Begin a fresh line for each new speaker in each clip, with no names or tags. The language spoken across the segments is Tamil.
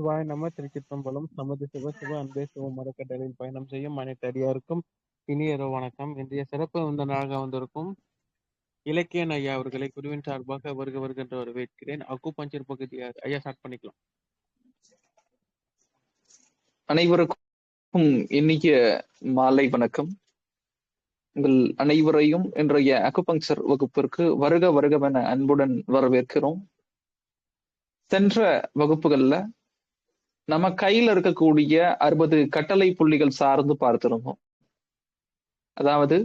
சிவாய நம திருச்சிற்றம்பலம் நமது சிவ சிவ அன்பே சிவ மரக்கடலில் பயணம் செய்யும் அனைத்து அடியாருக்கும் இனிய இரவு வணக்கம். இன்றைய சிறப்பு விருந்தினராக வந்திருக்கும் இலக்கியன் ஐயா அவர்களை குருவின் சார்பாக வருக வருகின்ற வரவேற்கிறேன். அக்கு பஞ்சர் பகுதியார் ஐயா ஸ்டார்ட் பண்ணிக்கலாம்.
அனைவருக்கும் இன்னைக்கு மாலை வணக்கம். உங்கள் அனைவரையும் இன்றைய அக்குபங்சர் வகுப்பிற்கு வருக வருகவென அன்புடன் வரவேற்கிறோம். சென்ற வகுப்புகள்ல நம்ம கையில இருக்கக்கூடிய அறுபது கட்டளை புள்ளிகள் சார்ந்து பார்த்திருந்தோம். அதாவது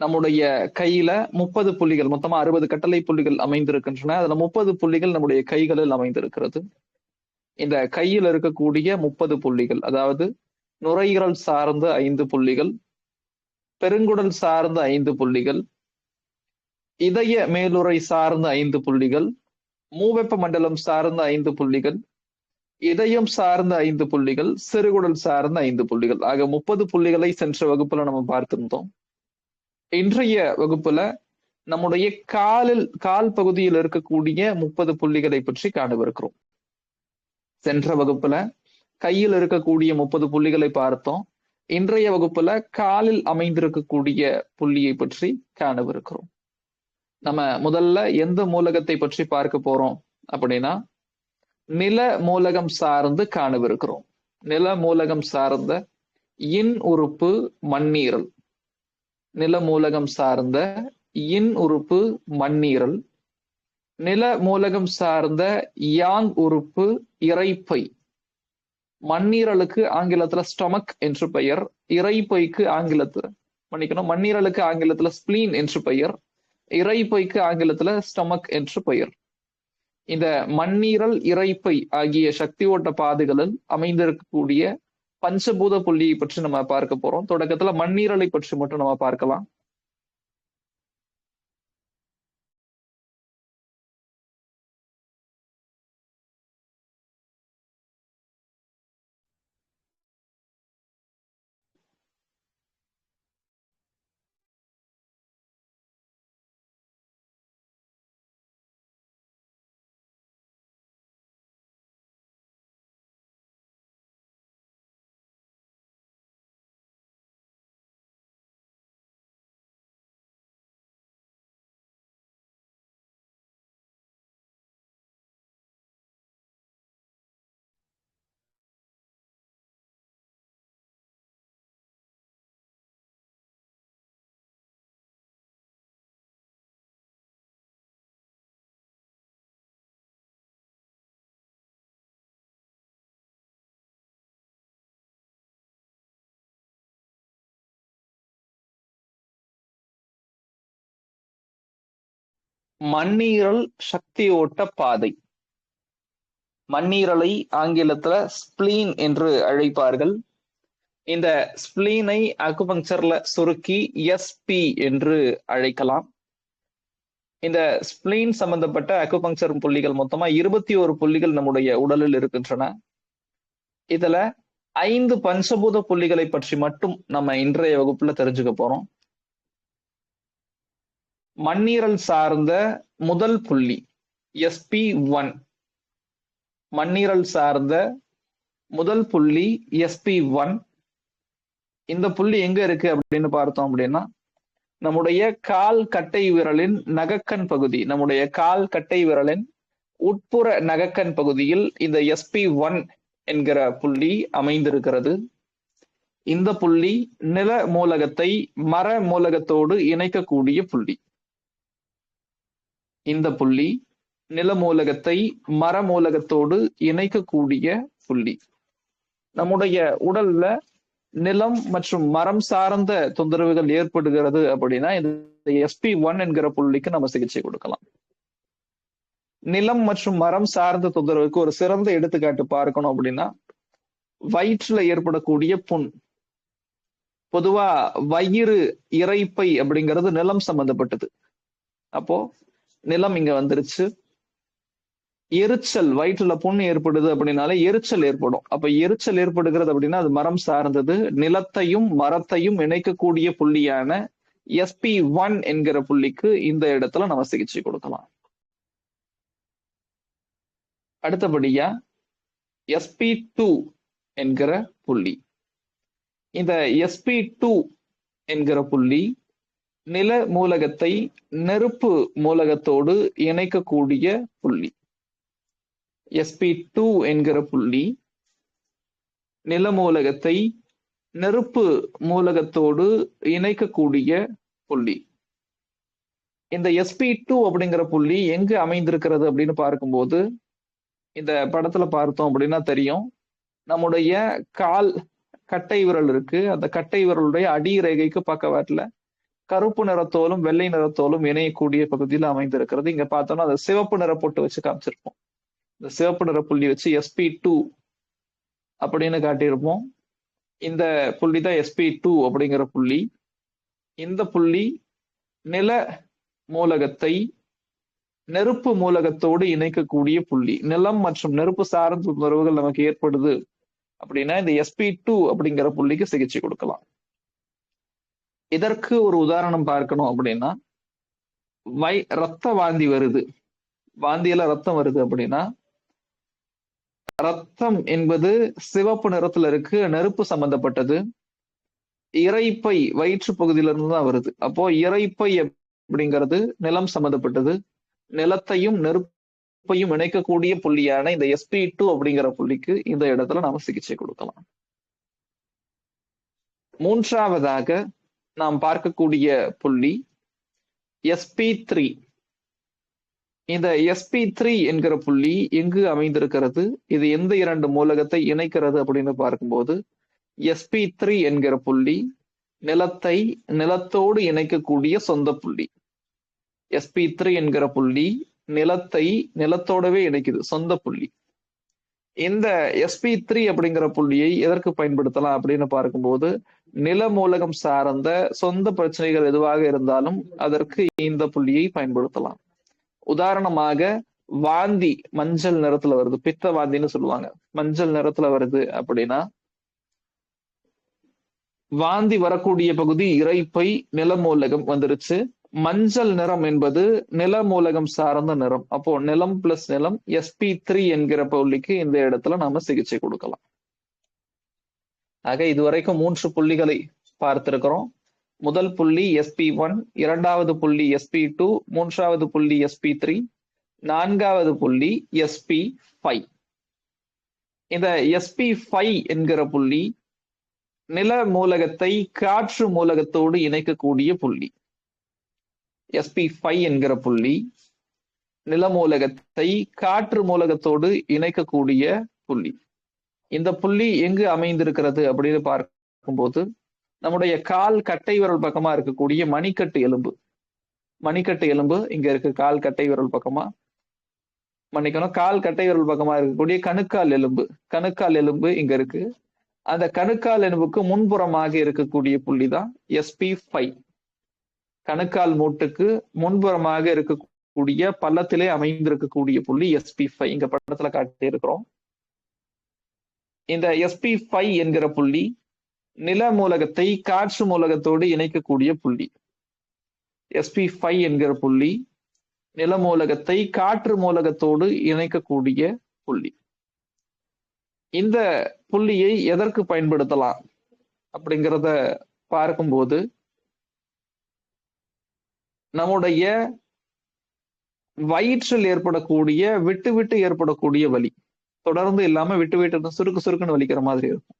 நம்முடைய கையில முப்பது புள்ளிகள் மொத்தமா அறுபது கட்டளை புள்ளிகள் அமைந்திருக்கின்றன. அதுல முப்பது புள்ளிகள் நம்முடைய கைகளில் அமைந்திருக்கிறது. இந்த கையில் இருக்கக்கூடிய முப்பது புள்ளிகள் அதாவது நுரையீரல் சார்ந்த ஐந்து புள்ளிகள் பெருங்குடல் சார்ந்த ஐந்து புள்ளிகள் இதய மேலுறை சார்ந்த ஐந்து புள்ளிகள் மூவெப்ப மண்டலம் சார்ந்த ஐந்து புள்ளிகள் இதயம் சார்ந்த ஐந்து புள்ளிகள் சிறுகுடல் சார்ந்த ஐந்து புள்ளிகள். ஆக முப்பது புள்ளிகளை சென்ற வகுப்புல நம்ம பார்த்திருந்தோம். இன்றைய வகுப்புல நம்முடைய காலில் கால் பகுதியில் இருக்கக்கூடிய முப்பது புள்ளிகளை பற்றி காணவிருக்கிறோம். சென்ற வகுப்புல கையில் இருக்கக்கூடிய முப்பது புள்ளிகளை பார்த்தோம். இன்றைய வகுப்புல காலில் அமைந்திருக்கக்கூடிய புள்ளியை பற்றி காணவிருக்கிறோம். நம்ம முதல்ல எந்த மூலகத்தை பற்றி பார்க்க போறோம் அப்படின்னா நில மூலகம் சார்ந்து காணவிருக்கிறோம். நில மூலகம் சார்ந்த இன் உறுப்பு மண்ணீரல். நில மூலகம் சார்ந்த இன் உறுப்பு மண்ணீரல். நில மூலகம் சார்ந்த யாங் உறுப்பு இறைப்பை. மண்ணீரலுக்கு ஆங்கிலத்துல ஸ்டொமக் என்று பெயர் இறைப்பைக்கு ஆங்கிலத்துல மன்னிக்கணும் மண்ணீரலுக்கு ஆங்கிலத்துல ஸ்பிளீன் என்று பெயர் இறைப்பைக்கு ஆங்கிலத்துல ஸ்டொமக் என்று பெயர். இந்த மண்ணீரல் இறைப்பை ஆகிய சக்தி ஓட்ட பாதைகளில் அமைந்திருக்கக்கூடிய பஞ்சபூத புள்ளியை பற்றி நம்ம பார்க்க போறோம். தொடக்கத்துல மண்ணீரலை பற்றி மட்டும் நம்ம பார்க்கலாம். மண்ணீரல் சக்தி ஓட்ட பாதை. மண்ணீரலை ஆங்கிலத்துல ஸ்பிளீன் என்று அழைப்பார்கள். இந்த ஸ்பிளீனை அக்குபங்சர்ல சுருக்கி எஸ்பி என்று அழைக்கலாம். இந்த ஸ்பிளீன் சம்பந்தப்பட்ட அக்குபங்சர் புள்ளிகள் மொத்தமா இருபத்தி ஒரு புள்ளிகள் நம்முடைய உடலில் இருக்கின்றன. இதுல ஐந்து பஞ்சபூத புள்ளிகளை பற்றி மட்டும் நம்ம இன்றைய வகுப்புல தெரிஞ்சுக்க போறோம். மண்ணீரல் சார்ந்த முதல் புள்ளி எஸ்பி ஒன் மண்ணீரல் சார்ந்த முதல் புள்ளி எஸ்பி ஒன் இந்த புள்ளி எங்க இருக்கு அப்படின்னு பார்த்தோம் அப்படின்னா நம்முடைய கால் கட்டை விரலின் நகக்கண் பகுதி நம்முடைய கால் கட்டை விரலின் உட்புற நகக்கண் பகுதியில் இந்த எஸ்பி ஒன் என்கிற புள்ளி அமைந்திருக்கிறது. இந்த புள்ளி நில மூலகத்தை மர மூலகத்தோடு இணைக்கக்கூடிய புள்ளி. இந்த புள்ளி நிலமூலகத்தை மரமூலகத்தோடு இணைக்கக்கூடிய புள்ளி. நம்முடைய உடல்ல நிலம் மற்றும் மரம் சார்ந்த தொந்தரவுகள் ஏற்படுகிறது அப்படின்னா இந்த எஸ்பி ஒன் என்கிற புள்ளிக்கு நம்ம சிகிச்சை கொடுக்கலாம். நிலம் மற்றும் மரம் சார்ந்த தொந்தரவுக்கு ஒரு சிறந்த எடுத்துக்காட்டு பார்க்கணும் அப்படின்னா வயிற்றுல ஏற்படக்கூடிய புண். பொதுவா வயிறு இறைப்பை அப்படிங்கிறது நிலம் சம்பந்தப்பட்டது. அப்போ நிலம் இங்க வந்துருச்சு. எரிச்சல் வயிற்றுல புண்ணு ஏற்படுது அப்படின்னாலே எரிச்சல் ஏற்படும். அப்ப எரிச்சல் ஏற்படுகிறது அப்படின்னா அது மரம் சார்ந்தது. நிலத்தையும் மரத்தையும் இணைக்கக்கூடிய புள்ளியான எஸ்பி ஒன் என்கிற புள்ளிக்கு இந்த இடத்துல நம்ம சிகிச்சை கொடுக்கலாம். அடுத்தபடியா எஸ்பி டூ என்கிற புள்ளி. இந்த எஸ்பி டூ என்கிற புள்ளி நில மூலகத்தை நெருப்பு மூலகத்தோடு இணைக்கக்கூடிய புள்ளி. எஸ்பி டூ என்கிற புள்ளி நில மூலகத்தை நெருப்பு மூலகத்தோடு இணைக்கக்கூடிய புள்ளி. இந்த எஸ்பி டூ அப்படிங்கிற புள்ளி எங்கு அமைந்திருக்கிறது அப்படின்னு பார்க்கும்போது இந்த படத்துல பார்த்தோம் அப்படின்னா தெரியும். நம்முடைய கால் கட்டை விரல் இருக்கு. அந்த கட்டை விரலுடைய அடி ரேகைக்கு பக்கவாட்டில் கருப்பு நிறத்தோலும் வெள்ளை நிறத்தோலும் இணையக்கூடிய பகுதியில் அமைந்திருக்கிறது. இங்க பார்த்தோம்னா அதை சிவப்பு நிற போட்டு வச்சு காமிச்சிருப்போம். இந்த சிவப்பு நிற புள்ளி வச்சு எஸ்பி டூ அப்படின்னு காட்டியிருப்போம். இந்த புள்ளி தான் எஸ்பி டூ அப்படிங்கிற புள்ளி. இந்த புள்ளி நில மூலகத்தை நெருப்பு மூலகத்தோடு இணைக்கக்கூடிய புள்ளி. நிலம் மற்றும் நெருப்பு சார்ந்த உணர்வுகள் நமக்கு ஏற்படுது அப்படின்னா இந்த எஸ்பி டூ அப்படிங்கிற புள்ளிக்கு சிகிச்சை கொடுக்கலாம். இதற்கு ஒரு உதாரணம் பார்க்கணும் அப்படின்னா வை ரத்த வாந்தி வருது. வாந்தியில ரத்தம் வருது அப்படின்னா ரத்தம் என்பது சிவப்பு நிறத்துல இருக்கு நெருப்பு சம்பந்தப்பட்டது. இறைப்பை வயிற்று பகுதியிலிருந்து தான் வருது. அப்போ இறைப்பை அப்படிங்கிறது நிலம் சம்பந்தப்பட்டது. நிலத்தையும் நெருப்பையும் இணைக்கக்கூடிய புள்ளியான இந்த எஸ்பி டூ அப்படிங்கிற புள்ளிக்கு இந்த இடத்துல நாம சிகிச்சை கொடுக்கலாம். மூன்றாவதாக நாம் பார்க்கக்கூடிய புள்ளி எஸ்பி த்ரீ இந்த எஸ்பி த்ரீ என்கிற புள்ளி எங்கு அமைந்திருக்கிறது? இது எந்த இரண்டு மூலகத்தை இணைக்கிறது அப்படின்னு பார்க்கும்போது எஸ்பி த்ரீ என்கிற புள்ளி நிலத்தை நிலத்தோடு இணைக்கக்கூடிய சொந்த புள்ளி. எஸ்பி த்ரீ என்கிற புள்ளி நிலத்தை நிலத்தோடவே இணைக்குது சொந்த புள்ளி. இந்த எஸ்பி த்ரீ அப்படிங்கிற புள்ளியை எதற்கு பயன்படுத்தலாம் அப்படின்னு பார்க்கும்போது நில மூலகம் சார்ந்த சொந்த பிரச்சனைகள் எதுவாக இருந்தாலும் அதற்கு இந்த புள்ளியை பயன்படுத்தலாம். உதாரணமாக வாந்தி மஞ்சள் நிறத்துல வருது. பித்த வாந்தின்னு சொல்லுவாங்க. மஞ்சள் நிறத்துல வருது அப்படின்னா வாந்தி வரக்கூடிய பகுதி இறைப்பை நிலமூலகம் வந்துருச்சு. மஞ்சள் நிறம் என்பது நிலமூலகம் சார்ந்த நிறம். அப்போ நிலம் பிளஸ் நிலம் எஸ்பி த்ரீ என்கிற புள்ளிக்கு இந்த இடத்துல நாம சிகிச்சை கொடுக்கலாம். ஆக இதுவரைக்கும் மூன்று புள்ளிகளை பார்த்திருக்கிறோம். முதல் புள்ளி எஸ்பி ஒன் இரண்டாவது புள்ளி எஸ்பி டூ மூன்றாவது புள்ளி எஸ்பி த்ரீ நான்காவது புள்ளி எஸ்பி ஃபைவ் இந்த எஸ்பி ஃபைவ் என்கிற புள்ளி நில மூலகத்தை காற்று மூலகத்தோடு இணைக்கக்கூடிய புள்ளி. எஸ்பி ஃபைவ் என்கிற புள்ளி நில மூலகத்தை காற்று மூலகத்தோடு இணைக்கக்கூடிய புள்ளி. இந்த புள்ளி எங்கு அமைந்திருக்கிறது அப்படின்னு பார்க்கும்போது நம்முடைய கால் கட்டை விரல் பக்கமா இருக்கக்கூடிய மணிக்கட்டு எலும்பு. மணிக்கட்டு எலும்பு இங்க இருக்கு கால் கட்டை விரல் பக்கமா. மன்னிக்கணும் கால் கட்டை விரல் பக்கமா இருக்கக்கூடிய கணுக்கால் எலும்பு. கணுக்கால் எலும்பு இங்க இருக்கு. அந்த கணுக்கால் எலும்புக்கு முன்புறமாக இருக்கக்கூடிய புள்ளி தான் எஸ்பி ஃபைவ் கணுக்கால் மூட்டுக்கு முன்புறமாக இருக்கக்கூடிய பள்ளத்திலே அமைந்திருக்கக்கூடிய புள்ளி எஸ்பி ஃபைவ் இங்க படத்துல காட்டி இருக்கிறோம் இந்த எஸ்பி ஃபைவ் என்கிற புள்ளி நில மூலகத்தை காற்று மூலகத்தோடு இணைக்கக்கூடிய புள்ளி. எஸ்பி ஃபைவ் என்கிற புள்ளி நில மூலகத்தை காற்று மூலகத்தோடு இணைக்கக்கூடிய புள்ளி. இந்த புள்ளியை எதற்கு பயன்படுத்தலாம் அப்படிங்கிறத பார்க்கும்போது நம்முடைய வயிற்றில் ஏற்படக்கூடிய விட்டு விட்டு ஏற்படக்கூடிய வலி. தொடர்ந்து இல்லாம விட்டு விட்டு சுருக்கு சுருக்குன்னு வலிக்கிற மாதிரி இருக்கும்.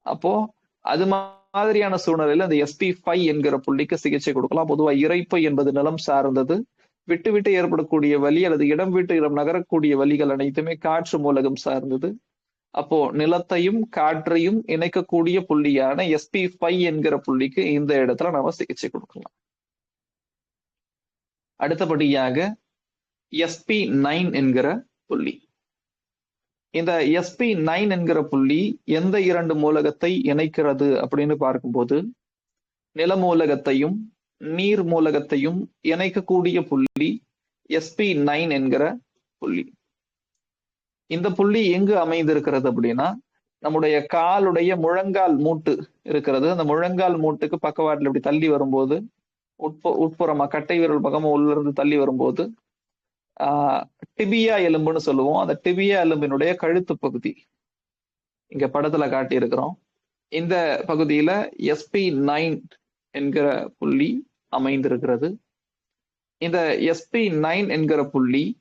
அப்போ அது மாதிரியான சூழ்நிலையில அந்த எஸ்பி ஃபைவ் என்கிற புள்ளிக்கு சிகிச்சை கொடுக்கலாம். பொதுவா இறைப்பை என்பது நிலம் சார்ந்தது. விட்டு விட்டு ஏற்படக்கூடிய வலி அல்லது இடம் விட்டு இடம் நகரக்கூடிய வலிகள் அனைத்துமே காற்று மூலகம் சார்ந்தது. அப்போ நிலத்தையும் காற்றையும் இணைக்கக்கூடிய புள்ளியான எஸ்பி ஃபைவ் என்கிற புள்ளிக்கு இந்த இடத்துல நாம சிகிச்சை கொடுக்கலாம். அடுத்தபடியாக எஸ்பி நைன் என்கிற புள்ளி. இந்த எஸ்பி நைன் என்கிற புள்ளி எந்த இரண்டு மூலகத்தை இணைக்கிறது அப்படின்னு பார்க்கும்போது நில மூலகத்தையும் நீர் மூலகத்தையும் இணைக்கக்கூடிய புள்ளி எஸ்பி நைன் என்கிற புள்ளி. இந்த புள்ளி எங்கு அமைந்திருக்கிறது அப்படின்னா நம்முடைய காலுடைய முழங்கால் மூட்டு இருக்கிறது. அந்த முழங்கால் மூட்டுக்கு பக்கவாட்டில் இப்படி தள்ளி வரும்போது உட்பு உட்புறமா கட்டை விரல் பக்கமா உள்ளிருந்து தள்ளி வரும்போது டிபியா எலும்புன்னு சொல்லுவோம். அந்த டிபியா எலும்பினுடைய கழுத்து பகுதி. இங்க படத்துல காட்டியிருக்கிறோம். இந்த பகுதியில எஸ்பி நைன் என்கிற புள்ளி அமைந்திருக்கிறது. இந்த எஸ்பி நைன் என்கிற புள்ளி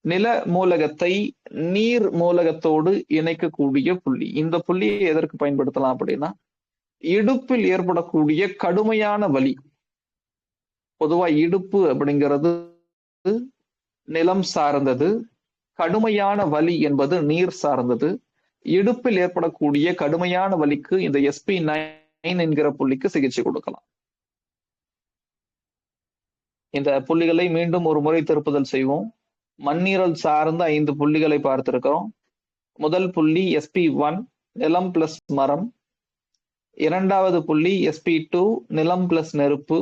நில மூலகத்தை நீர் மூலகத்தோடு இணைக்கக்கூடிய புள்ளி. இந்த புள்ளியை எதற்கு பயன்படுத்தலாம் அப்படின்னா இடுப்பில் ஏற்படக்கூடிய கடுமையான வலி. பொதுவா இடுப்பு அப்படிங்கிறது நிலம் சார்ந்தது கடுமையான வலி என்பது நீர் சார்ந்தது. இடுப்பில் ஏற்படக்கூடிய கடுமையான வலிக்கு இந்த எஸ்பி நைன் என்கிற புள்ளிக்கு சிகிச்சை கொடுக்கலாம். இந்த புள்ளிகளை மீண்டும் ஒரு முறை திருப்புதல் செய்வோம். மண்ணீரல் சார்ந்த ஐந்து புள்ளிகளை பார்த்திருக்கிறோம். முதல் புள்ளி எஸ்பி ஒன் நிலம் பிளஸ் மரம். இரண்டாவது புள்ளி எஸ்பி டூ நிலம் பிளஸ் நெருப்பு.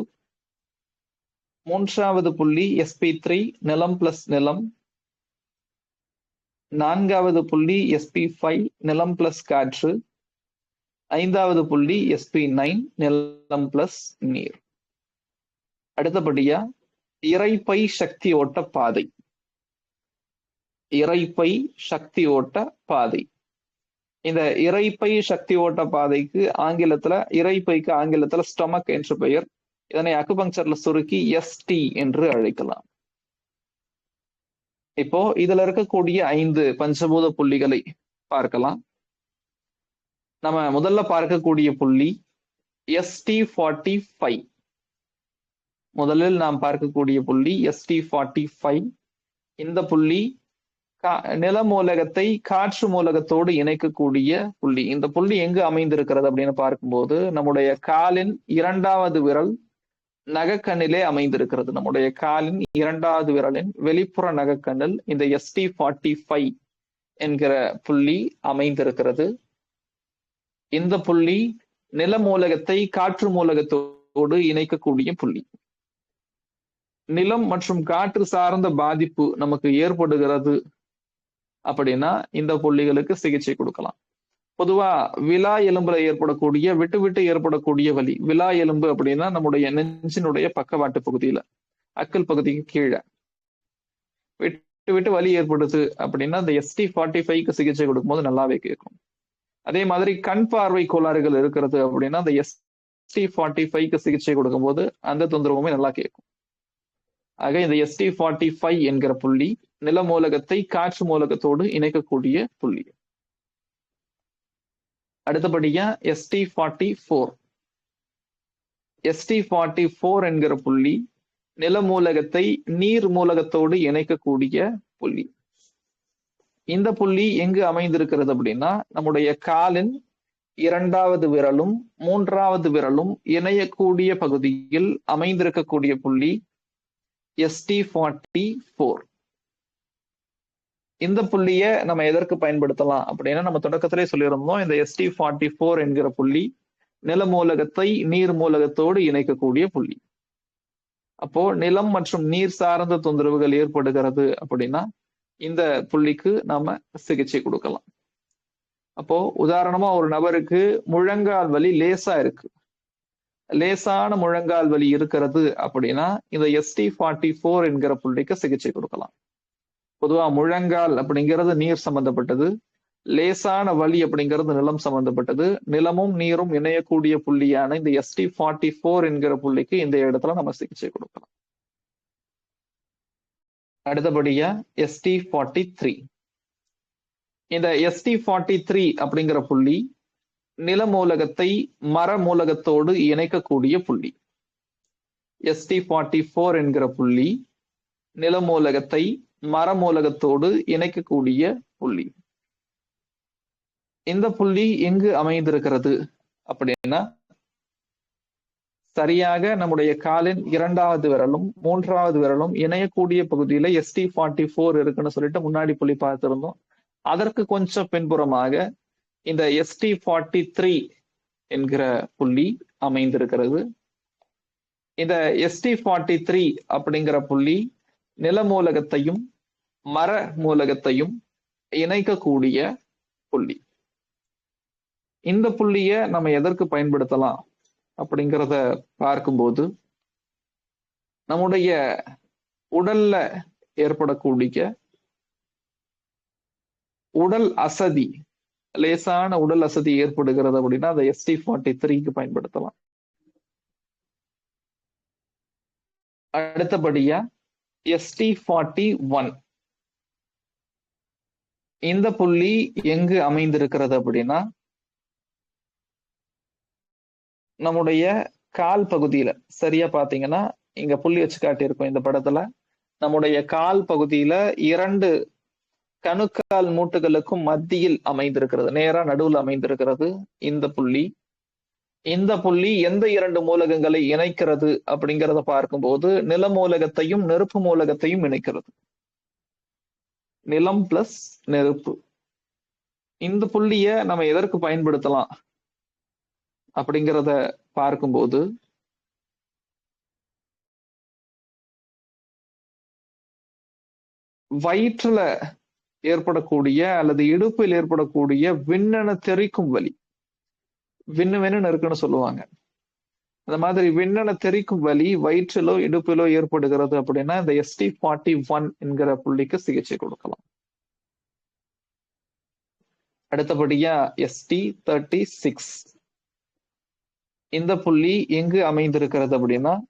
மூன்றாவது புள்ளி எஸ்பி த்ரீ நிலம் பிளஸ் நிலம். நான்காவது புள்ளி எஸ்பி ஃபைவ் நிலம் பிளஸ் காற்று. ஐந்தாவது புள்ளி எஸ்பி நைன் நிலம் பிளஸ் நீர். அடுத்தபடியா இறைப்பை சக்தி ஓட்ட பாதை. இறைப்பை சக்தி ஓட்ட பாதை. இந்த இறைப்பை சக்தி ஓட்ட பாதைக்கு ஆங்கிலத்துல இறைப்பைக்கு ஆங்கிலத்துல ஸ்டொமக் என்று பெயர். இதனை அக்குபங்சர்ல சுருக்கி எஸ்டி என்று அழைக்கலாம். இப்போ இதுல இருக்கக்கூடிய ஐந்து பஞ்சபூத புள்ளிகளை பார்க்கலாம். நம்ம முதல்ல பார்க்கக்கூடிய புள்ளி எஸ்டி ஃபார்ட்டி ஃபைவ் முதலில் நாம் பார்க்கக்கூடிய புள்ளி எஸ்டி ஃபார்ட்டி ஃபைவ் இந்த புள்ளி நில மூலகத்தை காற்று மூலகத்தோடு இணைக்கக்கூடிய புள்ளி. இந்த புள்ளி எங்கு அமைந்திருக்கிறது அப்படின்னு பார்க்கும்போது நம்முடைய காலின் இரண்டாவது விரல் நகக்கண்ணிலே அமைந்திருக்கிறது. நம்முடைய காலின் இரண்டாவது விரலின் வெளிப்புற நகக்கண்ணில் இந்த எஸ்டி ஃபார்ட்டி ஃபைவ் என்கிற புள்ளி அமைந்திருக்கிறது. இந்த புள்ளி நில மூலகத்தை காற்று மூலகத்தோடு இணைக்கக்கூடிய புள்ளி. நிலம் மற்றும் காற்று சார்ந்த பாதிப்பு நமக்கு ஏற்படுகிறது அப்படின்னா இந்த புள்ளிகளுக்கு சிகிச்சை கொடுக்கலாம். பொதுவா விழா எலும்புல ஏற்படக்கூடிய விட்டு விட்டு ஏற்படக்கூடிய வலி. விழா எலும்பு அப்படின்னா நம்முடைய நெஞ்சினுடைய பக்கவாட்டு பகுதியில அக்கல் பகுதிக்கு கீழே. விட்டு விட்டு வலி ஏற்படுது அப்படின்னா இந்த எஸ்டி ஃபார்ட்டி ஃபைவ்க்கு சிகிச்சை கொடுக்கும்போது நல்லாவே கேட்கும். அதே மாதிரி கண் பார்வை கோளாறுகள் இருக்கிறது அப்படின்னா அந்த எஸ்டி ஃபார்ட்டி ஃபைவ்க்கு சிகிச்சை கொடுக்கும்போது அந்த தொந்தரவுமே நல்லா கேட்கும். ஆக இந்த எஸ்டி ஃபார்ட்டி ஃபைவ் என்கிற புள்ளி நில மூலகத்தை காற்று மூலகத்தோடு இணைக்கக்கூடிய புள்ளி. அடுத்தபடியா ST forty four ST forty four என்கிற புள்ளி நில மூலகத்தை நீர் மூலகத்தோடு இணைக்கக்கூடிய புள்ளி. இந்த புள்ளி எங்கு அமைந்திருக்கிறது அப்படின்னா நம்முடைய காலின் இரண்டாவது விரலும் மூன்றாவது விரலும் இணையக்கூடிய பகுதியில் அமைந்திருக்கக்கூடிய புள்ளி எஸ்டி ஃபார்ட்டி ஃபோர் இந்த புள்ளிய நம்ம எதற்கு பயன்படுத்தலாம் அப்படின்னா நம்ம தொடக்கத்திலே சொல்லியிருந்தோம் இந்த எஸ்டி ஃபார்ட்டி ஃபோர் என்கிற புள்ளி நில மூலகத்தை நீர் மூலகத்தோடு இணைக்கக்கூடிய புள்ளி. அப்போ நிலம் மற்றும் நீர் சார்ந்த தொந்தரவுகள் ஏற்படுகிறது அப்படின்னா இந்த புள்ளிக்கு நாம சிகிச்சை கொடுக்கலாம். அப்போ உதாரணமா ஒரு நபருக்கு முழங்கால் வலி லேசா இருக்கு. லேசான முழங்கால் வலி இருக்கிறது அப்படின்னா இந்த எஸ்டி ஃபார்ட்டி ஃபோர் என்கிற புள்ளிக்கு சிகிச்சை கொடுக்கலாம். பொதுவா முழங்கால் அப்படிங்கிறது நீர் சம்பந்தப்பட்டது லேசான வலி அப்படிங்கிறது நிலம் சம்பந்தப்பட்டது நிலமும் நீரும் இணையக்கூடிய புள்ளியான இந்த எஸ்டி ஃபார்ட்டி ஃபோர் என்கிற புள்ளிக்கு இந்த இடத்துல நம்ம சிகிச்சை கொடுக்கலாம். அடுத்தபடியா எஸ்டி ஃபார்ட்டி த்ரீ இந்த எஸ்டி ஃபார்ட்டி த்ரீ அப்படிங்கிற புள்ளி நில மூலகத்தை மர மூலகத்தோடு இணைக்கக்கூடிய புள்ளி. எஸ்டி ஃபார்ட்டி ஃபோர் என்கிற புள்ளி நில மூலகத்தை மரமூலகத்தோடு இணைக்கக்கூடிய புள்ளி. இந்த புள்ளி எங்கு அமைந்திருக்கிறது அப்படின்னா சரியாக நம்முடைய காலின் இரண்டாவது விரலும் மூன்றாவது விரலும் இணையக்கூடிய பகுதியில எஸ்டி ஃபார்ட்டி ஃபோர் இருக்குன்னு சொல்லிட்டு முன்னாடி புள்ளி பார்த்திருந்தோம். அதற்கு கொஞ்சம் பின்புறமாக இந்த எஸ்டி ஃபார்ட்டி த்ரீ என்கிற புள்ளி அமைந்திருக்கிறது. இந்த எஸ்டி ஃபார்ட்டி த்ரீ அப்படிங்கிற புள்ளி நில மூலகத்தையும் மர மூலகத்தையும் இணைக்கக்கூடிய புள்ளி. இந்த புள்ளிய நம்ம எதற்கு பயன்படுத்தலாம் அப்படிங்கிறத பார்க்கும்போது நம்முடைய உடல்ல ஏற்படக்கூடிய உடல் அசதி லேசான உடல் அசதி ஏற்படுகிறது அப்படின்னா அதை எஸ்டி ஃபார்ட்டி த்ரீக்கு பயன்படுத்தலாம். அடுத்தபடியா எஸ்டி ஃபார்ட்டி ஒன் இந்த புள்ளி எங்கு அமைந்திருக்கிறது அப்படின்னா நம்முடைய கால் பகுதியில. சரியா பாத்தீங்கன்னா இங்க புள்ளி வச்சு காட்டியிருக்கோம் இந்த படத்துல. நம்முடைய கால் பகுதியில இரண்டு கணுக்கால் மூட்டுகளுக்கும் மத்தியில் அமைந்திருக்கிறது. நேரா நடுவில் அமைந்திருக்கிறது இந்த புள்ளி. இந்த புள்ளி எந்த இரண்டு மூலகங்களை இணைக்கிறது அப்படிங்கிறத பார்க்கும்போது நில மூலகத்தையும் நெருப்பு மூலகத்தையும் இணைக்கிறது. நிலம் பிளஸ் நெருப்பு. இந்த புள்ளிய நம்ம எதற்கு பயன்படுத்தலாம் அப்படிங்கிறத பார்க்கும்போது வயிற்றுல ஏற்படக்கூடிய அல்லது இடுப்பில் ஏற்படக்கூடிய விண்ணென தெரிக்கும் வலி. விண்ணு வென்னு இருக்குன்னு சொல்லுவாங்க. அந்த மாதிரி விண்ணனை தெரிக்கும் வலி வயிற்றிலோ இடுப்பிலோ ஏற்படுகிறது அப்படின்னா இந்த எஸ்டி ஃபார்ட்டி ஒன் என்கிற புள்ளிக்கு சிகிச்சை கொடுக்கலாம். அடுத்தபடியா எஸ்டி தேர்ட்டி சிக்ஸ் இந்த புள்ளி எங்கு அமைந்திருக்கிறது அப்படின்னா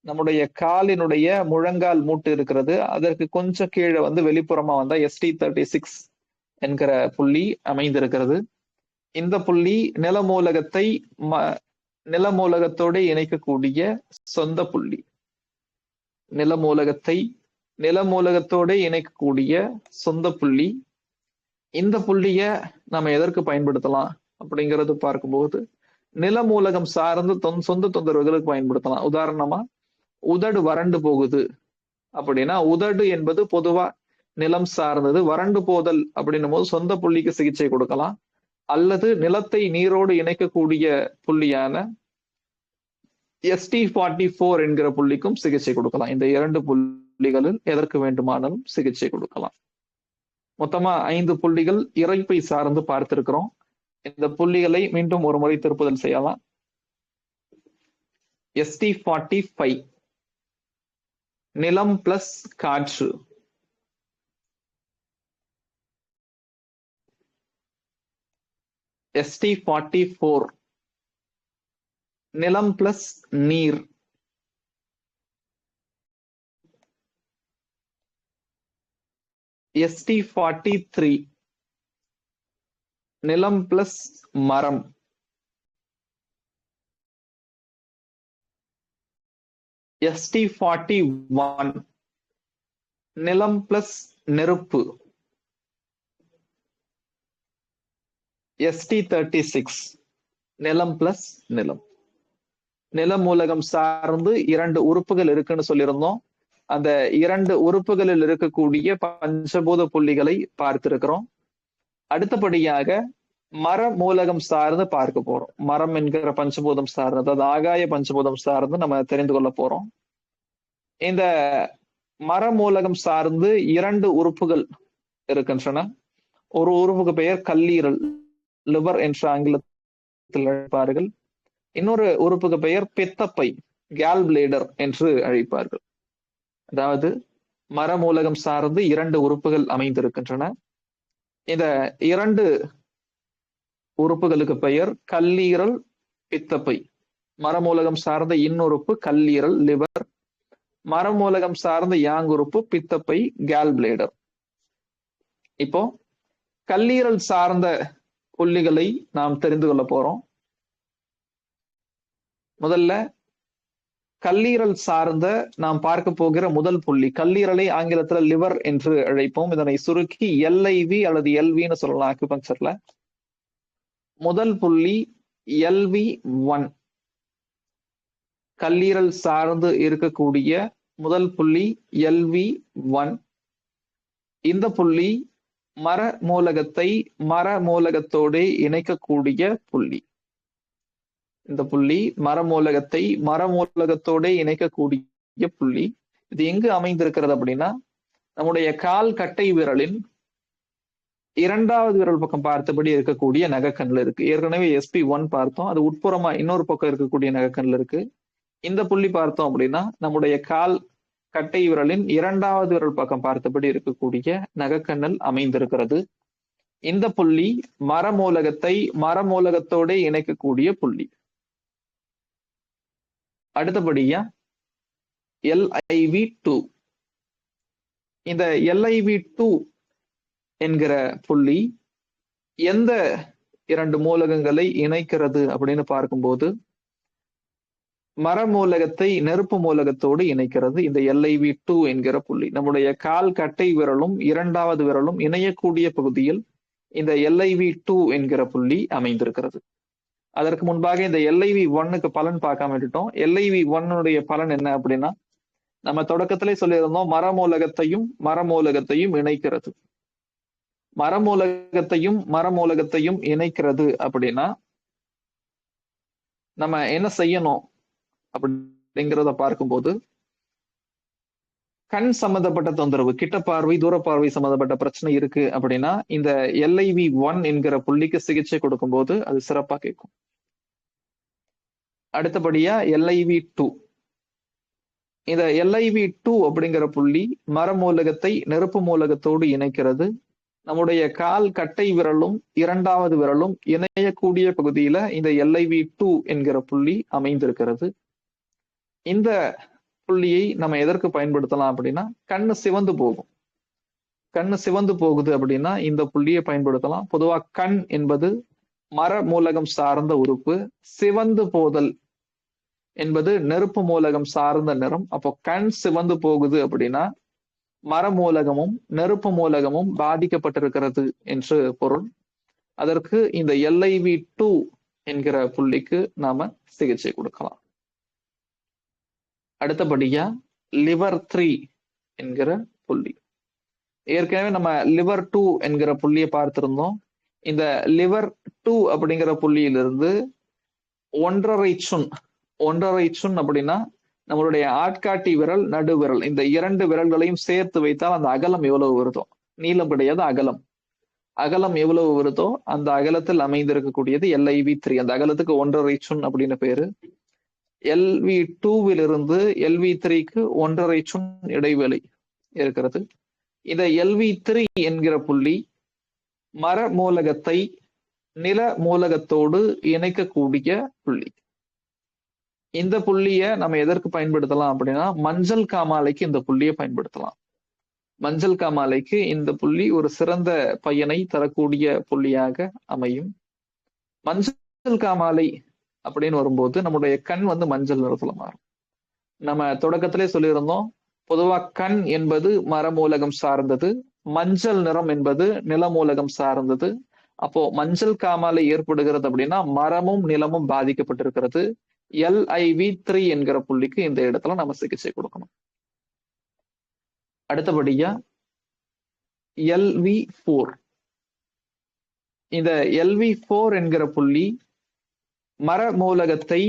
நம்முடைய காலினுடைய முழங்கால் மூட்டு இருக்கிறது. அதற்கு கொஞ்சம் கீழே வந்து வெளிப்புறமா வந்தா எஸ்டி தேர்ட்டி சிக்ஸ் என்கிற புள்ளி அமைந்திருக்கிறது. இந்த புள்ளி நிலமூலகத்தை ம நிலமூலகத்தோடு இணைக்கக்கூடிய சொந்த புள்ளி. நிலமூலகத்தை நிலமூலகத்தோடு இணைக்கக்கூடிய சொந்த புள்ளி. இந்த புள்ளிய நம்ம எதற்கு பயன்படுத்தலாம் அப்படிங்கிறது பார்க்கும்போது நிலமூலகம் சார்ந்த தொன் சொந்த தொந்தரவுகளுக்கு பயன்படுத்தலாம். உதாரணமா உதடு வறண்டு போகுது அப்படின்னா உதடு என்பது பொதுவா நிலம் சார்ந்தது. வறண்டு போதல் அப்படின்னும் போது சொந்த புள்ளிக்கு சிகிச்சை கொடுக்கலாம். அல்லது நிலத்தை நீரோடு இணைக்கக்கூடிய புள்ளியான எஸ்டி ஃபார்ட்டி ஃபோர் என்கிற புள்ளிக்கும் சிகிச்சை கொடுக்கலாம். இந்த இரண்டு புள்ளிகளில் எதற்கு வேண்டுமானாலும் சிகிச்சை கொடுக்கலாம். மொத்தமா ஐந்து புள்ளிகள் இறைப்பை சார்ந்து பார்த்திருக்கிறோம். இந்த புள்ளிகளை மீண்டும் ஒரு முறை திருப்புதல் செய்யலாம். எஸ்டி ஃபார்ட்டி ஃபைவ் நிலம் பிளஸ் காற்று. எஸ்டி ஃபார்ட்டி ஃபோர் நிலம் பிளஸ் நீர். எஸ்டி ஃபார்ட்டி த்ரீ நிலம் பிளஸ் மரம். எஸ்டி ஃபார்ட்டி ஒன் நிலம் பிளஸ் நெருப்பு. எஸ்டி தேர்ட்டி சிக்ஸ் நிலம் பிளஸ் நிலம். நில மூலகம் சார்ந்து இரண்டு உறுப்புகள் இருக்குன்னு சொல்லியிருந்தோம். அந்த இரண்டு உறுப்புகளில் இருக்கக்கூடிய பஞ்சபூத புள்ளிகளை பார்த்திருக்கிறோம். அடுத்தபடியாக மர மூலகம் சார்ந்து பார்க்க போறோம். மரம் என்கிற பஞ்சபூதம் சார்ந்து அதாவது ஆகாய பஞ்சபூதம் சார்ந்து நம்ம தெரிந்து கொள்ள போறோம். இந்த மர மூலகம் சார்ந்து இரண்டு உறுப்புகள் இருக்கின்றன ஒரு உறுப்புக்கு பெயர் கல்லீரல். லிவர் என்ற ஆங்கிலத்தில் அழைப்பார்கள். இன்னொரு உறுப்புக்கு பெயர் பித்தப்பை கேல் பிளேடர் என்று அழைப்பார்கள். அதாவது மரமூலகம் சார்ந்து இரண்டு உறுப்புகள் அமைந்திருக்கின்றன. இந்த இரண்டு உறுப்புகளுக்கு பெயர் கல்லீரல் பித்தப்பை. மரமூலகம் சார்ந்த இன்னுறுப்பு கல்லீரல் லிவர் மரமூலகம் சார்ந்த யாங் உறுப்பு பித்தப்பை கேல் பிளேடர் இப்போ கல்லீரல் சார்ந்த புள்ளிகளை நாம் தெரிந்து கொள்ள போறோம். முதல்ல கல்லீரல் சார்ந்த நாம் பார்க்க போகிற முதல் புள்ளி கல்லீரலை ஆங்கிலத்துல லிவர் என்று அழைப்போம். இதனை சுருக்கி எல்ஐவி அல்லது எல்வின்னு சொல்லலாம் அக்குபங்சர்ல முதல் புள்ளி எல்வி ஒன் கல்லீரல் சார்ந்து இருக்கக்கூடிய முதல் புள்ளி எல்வி ஒன் இந்த புள்ளி மர மூலகத்தை மர மூலகத்தோடு இணைக்கக்கூடிய புள்ளி. இந்த புள்ளி மர மூலகத்தை மர மூலகத்தோடு இணைக்கக்கூடிய புள்ளி. இது எங்கு அமைந்திருக்கிறது அப்படின்னா நம்முடைய கால் கட்டை விரலின் இரண்டாவது விரல் பக்கம் பார்த்தபடி இருக்கக்கூடிய நகக்கண்ணில் இருக்கு. ஏற்கனவே எஸ்பி ஒன் பார்த்தோம். அது உட்புறமா இன்னொரு பக்கம் இருக்கக்கூடிய நகக்கண்ணில் இருக்கு. இந்த புள்ளி பார்த்தோம் அப்படின்னா நம்முடைய கால் கட்டை விரலின் இரண்டாவது விரல் பக்கம் பார்த்தபடி இருக்கக்கூடிய நகக்கண்ணல் அமைந்திருக்கிறது. இந்த புள்ளி மரமூலகத்தை மரமூலகத்தோட இணைக்கக்கூடிய புள்ளி. அடுத்தபடியா எல்ஐவி டூ. இந்த எல்ஐவி டூ என்கிற புள்ளி எந்த இரண்டு மூலகங்களை இணைக்கிறது அப்படின்னு பார்க்கும்போது மர மூலகத்தை நெருப்பு மூலகத்தோடு இணைக்கிறது. இந்த எல்ஐவி டூ என்கிற புள்ளி. நம்முடைய கால் கட்டை விரலும் இரண்டாவது விரலும் இணையக்கூடிய பகுதியில் இந்த எல்ஐவி டூ என்கிற புள்ளி அமைந்திருக்கிறது. அதற்கு முன்பாக இந்த எல்ஐவி ஒன்னுக்கு பலன் பார்க்காம விட்டுட்டோம். எல்ஐவி ஒன்னுடைய பலன் என்ன அப்படின்னா நம்ம தொடக்கத்திலே சொல்லியிருந்தோம் மரமூலகத்தையும் மரமூலகத்தையும் இணைக்கிறது. மரமூலகத்தையும் மரமூலகத்தையும் இணைக்கிறது அப்படின்னா நம்ம என்ன செய்யணும்? அப்படிங்கிறத பார்க்கும்போது கண் சம்பந்தப்பட்ட தொந்தரவு கிட்ட பார்வை தூர பார்வை சம்பந்தப்பட்ட பிரச்சனை இருக்கு அப்படின்னா இந்த எல்ஐவி ஒன் என்கிற புள்ளிக்கு சிகிச்சை கொடுக்கும்போது அது சிறப்பா கேட்கும். அடுத்தபடியா எல்ஐவி டூ இந்த எல்ஐவி டூ அப்படிங்கிற புள்ளி மர மூலகத்தை நெருப்பு மூலகத்தோடு இணைக்கிறது. நம்முடைய கால் கட்டை விரலும் இரண்டாவது விரலும் இணையக்கூடிய பகுதியில இந்த எல்ஐவி டூ என்கிற புள்ளி அமைந்திருக்கிறது. இந்த புள்ளியை நம்ம எதற்கு பயன்படுத்தலாம் அப்படின்னா கண்ணு சிவந்து போகும். கண்ணு சிவந்து போகுது அப்படின்னா இந்த புள்ளியை பயன்படுத்தலாம். பொதுவா கண் என்பது மர மூலகம் சார்ந்த உறுப்பு சிவந்து போதல் என்பது நெருப்பு மூலகம் சார்ந்த நிறம். அப்போ கண் சிவந்து போகுது அப்படின்னா மர மூலகமும் நெருப்பு மூலகமும் பாதிக்கப்பட்டிருக்கிறது என்று பொருள். அதற்கு இந்த எல்ஐவி டூ என்கிற புள்ளிக்கு நாம சிகிச்சை கொடுக்கலாம். அடுத்தபடியா லிவர் த்ரீ என்கிற புள்ளி. ஏற்கனவே நம்ம லிவர் டூ என்கிற புள்ளியை பார்த்திருந்தோம். இந்த லிவர் டூ அப்படிங்கிற புள்ளியிலிருந்து ஒன்றரை சுன் ஒன்றரை சுன் அப்படின்னா நம்மளுடைய ஆட்காட்டி விரல் நடு விரல். இந்த இரண்டு விரல்களையும் சேர்த்து வைத்தால் அந்த அகலம் எவ்வளவு வருதோ? நீளம் கிடையாது அகலம். அகலம் எவ்வளவு வருதோ அந்த அகலத்தில் அமைந்திருக்கக்கூடியது எல்ஐவி த்ரீ அந்த அகலத்துக்கு ஒன்றரை சுன் அப்படின்னு பேரு. எல்வி டூவிலிருந்து எல்வி த்ரீக்கு ஒன்றரை சுன் இடைவெளி இருக்கிறது. இந்த எல்வி த்ரீ என்கிற புள்ளி மர மூலகத்தை நில மூலகத்தோடு இணைக்கக்கூடிய புள்ளி. இந்த புள்ளிய நம்ம எதற்கு பயன்படுத்தலாம் அப்படின்னா மஞ்சள் காமாலைக்கு இந்த புள்ளியை பயன்படுத்தலாம். மஞ்சள் காமாலைக்கு இந்த புள்ளி ஒரு சிறந்த பயனை தரக்கூடிய புள்ளியாக அமையும். மஞ்சள் காமாலை அப்படின்னு வரும்போது நம்மளுடைய கண் வந்து மஞ்சள் நிறத்துல மாறும். நம்ம தொடக்கத்திலே சொல்லியிருந்தோம் பொதுவா கண் என்பது மரமூலகம் சார்ந்தது மஞ்சள் நிறம் என்பது நிலமூலகம் சார்ந்தது. அப்போ மஞ்சள் காமாலை ஏற்படுகிறது அப்படின்னா மரமும் நிலமும் பாதிக்கப்பட்டிருக்கிறது. எல்ஐவி த்ரீ என்கிற புள்ளிக்கு இந்த இடத்துல நம்ம சிகிச்சை கொடுக்கணும். அடுத்தபடியா எல்வி ஃபோர் இந்த எல்வி ஃபோர் என்கிற புள்ளி மர மூலகத்தை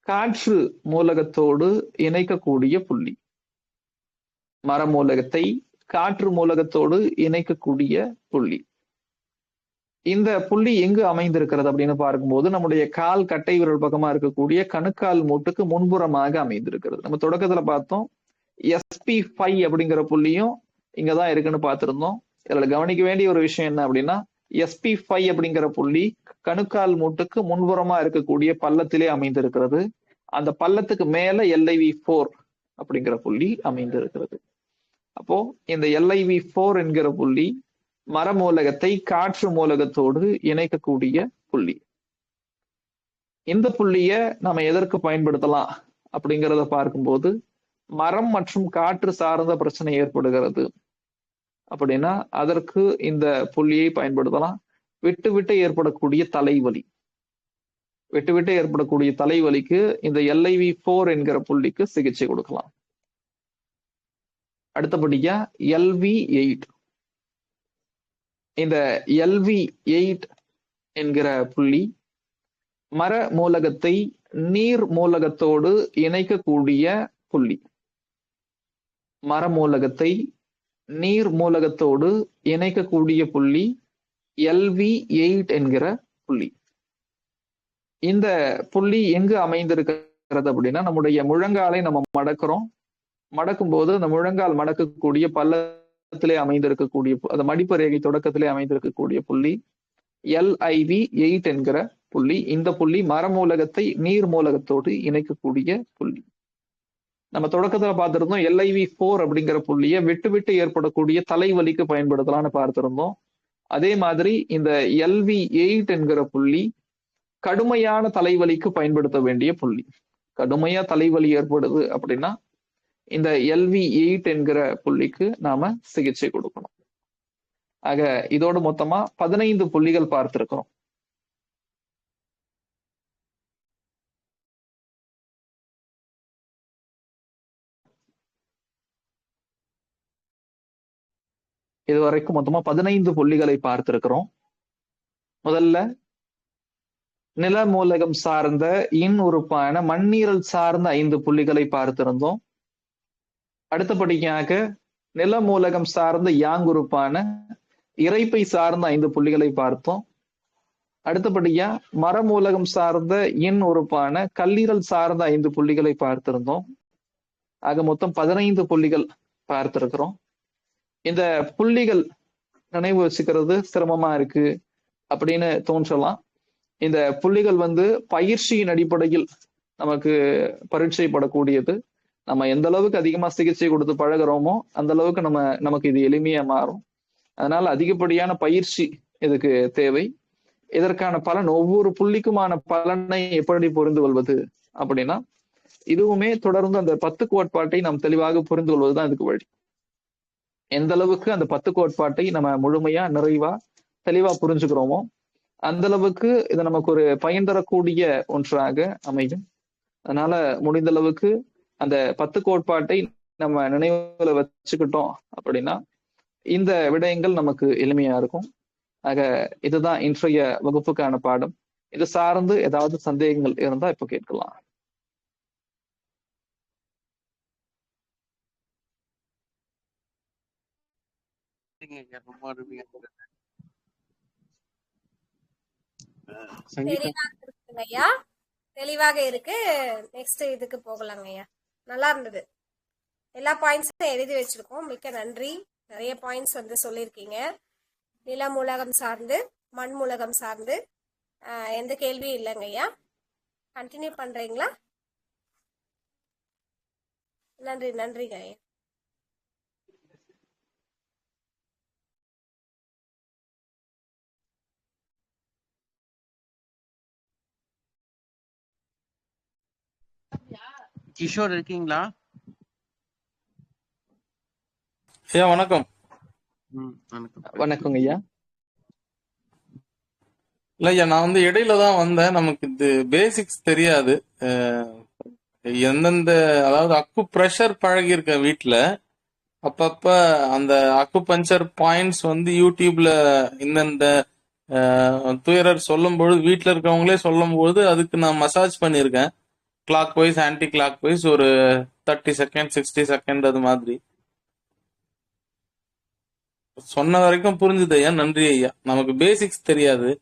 காற்று மூலகத்தோடு இணைக்கக்கூடிய புள்ளி. மர மூலகத்தை காற்று மூலகத்தோடு இணைக்கக்கூடிய புள்ளி. இந்த புள்ளி எங்கு அமைந்திருக்கிறது அப்படின்னு பார்க்கும்போது நம்முடைய கால் கட்டை விரல் பக்கமா இருக்கக்கூடிய கணுக்கால் மூட்டுக்கு முன்புறமாக அமைந்திருக்கிறது. நம்ம தொடக்கத்துல பார்த்தோம் எஸ்பி ஃபைவ் அப்படிங்கிற புள்ளியும் இங்கதான் இருக்குன்னு பார்த்திருந்தோம். இதுல கவனிக்க வேண்டிய ஒரு விஷயம் என்ன அப்படின்னா எஸ்பி ஃபைவ் அப்படிங்கிற புள்ளி கணுக்கால் மூட்டுக்கு முன்புறமா இருக்கக்கூடிய பள்ளத்திலே அமைந்திருக்கிறது. அந்த பள்ளத்துக்கு மேல எல்ஐவி ஃபோர் அப்படிங்கிற புள்ளி அமைந்திருக்கிறது. அப்போ இந்த எல்ஐவி ஃபோர் என்கிற புள்ளி மர மூலகத்தை காற்று மூலகத்தோடு இணைக்கக்கூடிய புள்ளி. இந்த புள்ளிய நம்ம எதற்கு பயன்படுத்தலாம் அப்படிங்கிறத பார்க்கும்போது மரம் மற்றும் காற்று சார்ந்த பிரச்சனை ஏற்படுகிறது. அப்படின்னா அதற்கு இந்த புள்ளியை பயன்படுத்தலாம். விட்டு விட்டு ஏற்படக்கூடிய தலைவலி. விட்டு விட்டு ஏற்படக்கூடிய தலைவலிக்கு இந்த எல்ஐவி ஃபோர் என்கிற புள்ளிக்கு சிகிச்சை கொடுக்கலாம். அடுத்தபடியா எல்வி எயிட் இந்த எல்வி எயிட் என்கிற புள்ளி மர மூலகத்தை நீர் மூலகத்தோடு இணைக்கக்கூடிய புள்ளி. மர மூலகத்தை நீர் மூலகத்தோடு இணைக்கக்கூடிய புள்ளி எல்வி எயிட் என்கிற புள்ளி. இந்த புள்ளி எங்கு அமைந்திருக்கிறது அப்படின்னா நம்முடைய முழங்காலை நம்ம மடக்கிறோம். மடக்கும் போது அந்த முழங்கால் மடக்கக்கூடிய பள்ளத்திலே அமைந்திருக்கக்கூடிய பு- அந்த மடிப்பு ரேகை தொடக்கத்திலே அமைந்திருக்கக்கூடிய புள்ளி எல்ஐவி எயிட் என்கிற புள்ளி. இந்த புள்ளி மரமூலகத்தை நீர் மூலகத்தோடு இணைக்கக்கூடிய புள்ளி. நம்ம தொடக்கத்துல பார்த்திருந்தோம் எல்ஐவி ஃபோர் அப்படிங்கிற புள்ளியை விட்டு விட்டு ஏற்படக்கூடிய தலைவலிக்கு பயன்படுத்தலாம்னு பார்த்திருந்தோம். அதே மாதிரி இந்த எல்வி எயிட் என்கிற புள்ளி கடுமையான தலைவலிக்கு பயன்படுத்த வேண்டிய புள்ளி. கடுமையா தலைவலி ஏற்படுது அப்படின்னா இந்த எல்வி எயிட் என்கிற புள்ளிக்கு நாம சிகிச்சை கொடுக்கணும். ஆக இதோடு மொத்தமா பதினைந்து புள்ளிகள் பார்த்திருக்கிறோம். இதுவரைக்கும் மொத்தமா பதினைந்து புள்ளிகளை பார்த்திருக்கிறோம். முதல்ல நில மூலகம் சார்ந்த இன் உறுப்பான மண்ணீரல் சார்ந்த ஐந்து புள்ளிகளை பார்த்திருந்தோம். அடுத்தபடியாக நில மூலகம் சார்ந்த யாங் உறுப்பான இறைப்பை சார்ந்த ஐந்து புள்ளிகளை பார்த்தோம். அடுத்தபடியா மரமூலகம் சார்ந்த இன் உறுப்பான கல்லீரல் சார்ந்த ஐந்து புள்ளிகளை பார்த்திருந்தோம். ஆக மொத்தம் பதினைந்து புள்ளிகள் பார்த்திருக்கிறோம். இந்த புள்ளிகள் நினைவு வச்சுக்கிறது சிரமமா இருக்கு அப்படின்னு தோன்றலாம். இந்த புள்ளிகள் வந்து பயிற்சியின் அடிப்படையில் நமக்கு பரீட்சைப்படக்கூடியது. நம்ம எந்த அளவுக்கு அதிகமா சிகிச்சை கொடுத்து பழகுறோமோ அந்த அளவுக்கு நம்ம நமக்கு இது எளிமையா மாறும். அதனால அதிகப்படியான பயிற்சி இதுக்கு தேவை. இதற்கான பலன் ஒவ்வொரு புள்ளிக்குமான பலனை எப்படி புரிந்து கொள்வது அப்படின்னா இதுவுமே தொடர்ந்து அந்த பத்து கோட்பாட்டை நாம் தெளிவாக புரிந்து கொள்வதுதான் இதுக்கு வழி. எந்த அளவுக்கு அந்த பத்து கோட்பாட்டை நம்ம முழுமையா நிறைவா தெளிவா புரிஞ்சுக்கிறோமோ அந்த அளவுக்கு இது நமக்கு ஒரு பயன் தரக்கூடிய ஒன்றாக அமையும். அதனால முடிந்த அளவுக்கு அந்த பத்து கோட்பாட்டை நம்ம நினைவுல வச்சுக்கிட்டோம் அப்படின்னா இந்த விடயங்கள் நமக்கு எளிமையா இருக்கும். ஆக இதுதான் இன்றைய வகுப்புக்கான பாடம். இது சார்ந்து ஏதாவது சந்தேகங்கள் இருந்தா இப்ப கேட்கலாம்.
சரிங்க ஐயா ரொம்ப அருமையா இருந்தது. அஹ் சங்கீதா
தெளிவாக இருக்குங்க ஐயா. தெளிவாக இருக்கு. நெக்ஸ்ட் இதுக்கு போகலாங்க ஐயா. நல்லா இருந்தது. எல்லா பாயிண்ட்ஸும் எழுதி வச்சிருக்கோம். மிக்க நன்றி. நிறைய பாயிண்ட்ஸ் வந்து சொல்லியிருக்கீங்க. நில மூலகம் சார்ந்து மண் மூலகம் சார்ந்து ஆஹ், எந்த கேள்வியும் இல்லைங்க ஐயா. கண்டினியூ பண்றீங்களா? நன்றி நன்றிங்க ஐயா.
கிஷோர் இருக்கீங்களா?
ஐயா வணக்கம்.
வணக்கம்.
வணக்கங்க ஐயா.
இல்ல ஐயா நான் வந்து இடையில தான் வந்தேன். நமக்கு இது பேசிக்ஸ் தெரியாது. எந்தெந்த அதாவது அக்கு ப்ரெஷர் பழகி இருக்க வீட்ல. அப்பப்ப அந்த அக்கு பஞ்சர் பாயிண்ட்ஸ் வந்து யூடியூப்ல இந்தந்த துயரர் சொல்லும் பொழுது வீட்ல இருக்கவங்களே சொல்லும் பொழுது அதுக்கு நான் மசாஜ் பண்ணியிருக்கேன். Clockwise anti clock wise ஒரு தேர்ட்டி செகண்ட் சிக்ஸ்டி செகண்ட் அது மாதிரி. சொன்ன வரைக்கும் புரிஞ்சுது ஐயா. நன்றி ஐயா. நமக்கு பேசிக்ஸ் தெரியாது.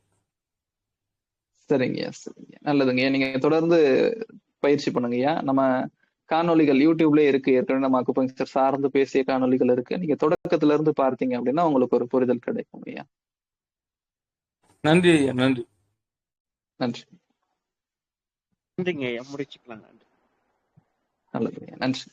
சரிங்கய்யா சரிங்க. நல்லதுங்கய்யா நீங்க தொடர்ந்து பயிற்சி பண்ணுங்கய்யா நம்ம காணொளிகள் யூடியூப்ல இருக்கு. ஏற்கனவே நம்ம அக்குபஞ்சர் சார்ந்து பேசிய காணொளிகள் இருக்கு. நீங்க தொடக்கத்துல இருந்து பார்த்தீங்க அப்படின்னா உங்களுக்கு ஒரு புரிதல் கிடைக்கும் ஐயா.
நன்றி ஐயா. நன்றி.
நன்றி.
நன்றிங்க ஐயா முடிச்சுக்கலாம் நன்றி
நல்லது நன்றி.